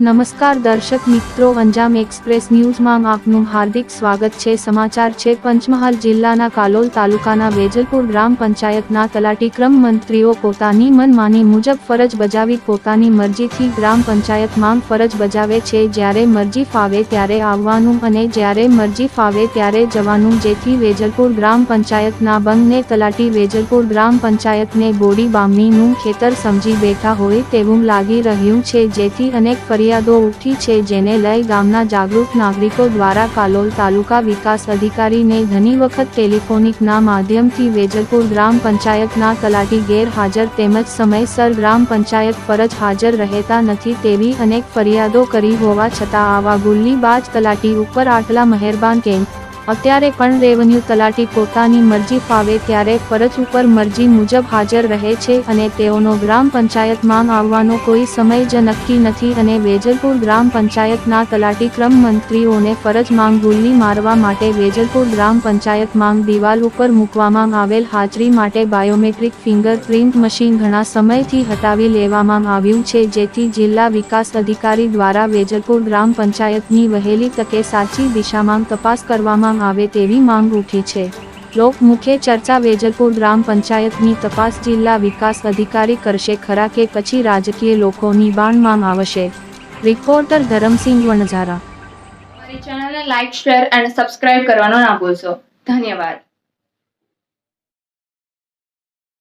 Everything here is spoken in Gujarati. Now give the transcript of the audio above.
નમસ્કાર દર્શક મિત્રો અંજામ એક્સપ્રેસ ન્યૂઝમાં આપનું હાર્દિક સ્વાગત છે. સમાચાર છે, પંચમહાલ જિલ્લાના કાલોલ તાલુકાના વેજલપુર ગ્રામ પંચાયતના તલાટીક્રમ મંત્રીઓ પોતાની મનમાની મુજબ ફરજ બજાવી પોતાની મરજીથી ગ્રામ પંચાયતમાં ફરજ બજાવે છે. જ્યારે મરજી ફાવે ત્યારે આવવાનું અને જ્યારે મરજી ફાવે ત્યારે જવાનું. જેથી વેજલપુર ગ્રામ પંચાયતના બંગને તલાટી વેજલપુર ગ્રામ પંચાયતને બોડી બામણીનું ખેતર સમજી બેઠા હોય તેવું લાગી રહ્યું છે. જેથી અનેક ફરિયાદો ઉઠી છે જેને લઈ ગામના જાગૃત નાગરિકો દ્વારા કાલોલ તાલુકા વિકાસ અધિકારીને ઘણી વખત ટેલિફોનિકના માધ્યમથી વેજલપુર ગ્રામ પંચાયતના તલાટી ગેરહાજર તેમજ સમયસર ગ્રામ પંચાયત ફરજ હાજર રહેતા નથી તેવી અનેક ફરિયાદો કરી હોવા છતાં આવા ગુલ્લીબાજ તલાટી ઉપર આટલા મહેરબાન કેમ? અત્યારે પણ રેવન્યુ તલાટી પોતાની મરજી ફાવે ત્યારે ફરજ ઉપર મરજી મુજબ હાજર રહે છે અને તેઓનો ગ્રામ પંચાયતમાં આવવાનો કોઈ સમય જ નક્કી નથી અને વેજલપુર ગ્રામ પંચાયતના તલાટી ક્રમ મંત્રીઓને ફરજ માંગ ગુલ્લી મારવા માટે વેજલપુર ગ્રામ પંચાયત માંગ દિવાલ ઉપર મૂકવામાં આવેલ હાજરી માટે બાયોમેટ્રિક ફિંગરપ્રિન્ટ મશીન ઘણા સમયથી હટાવી લેવામાં આવ્યું છે જેથી જિલ્લા વિકાસ અધિકારી દ્વારા વેજલપુર ગ્રામ પંચાયતની વહેલી તકે સાચી દિશામાં તપાસ કરવામાં આવે તેવી માંગ ઉઠી છે. લોકમુખે ચર્ચા વેજલપુર ગ્રામ પંચાયતની તપાસ જિલ્લા વિકાસ અધિકારી કરશે ખરા કે પછી રાજકીય લોકોની બાણમાં આવશે. રિપોર્ટર ધરમસિંહ વણઝારા. ચેનલને લાઇક શેર અને સબસ્ક્રાઇબ કરવાનો ના ભૂલશો. ધન્યવાદ.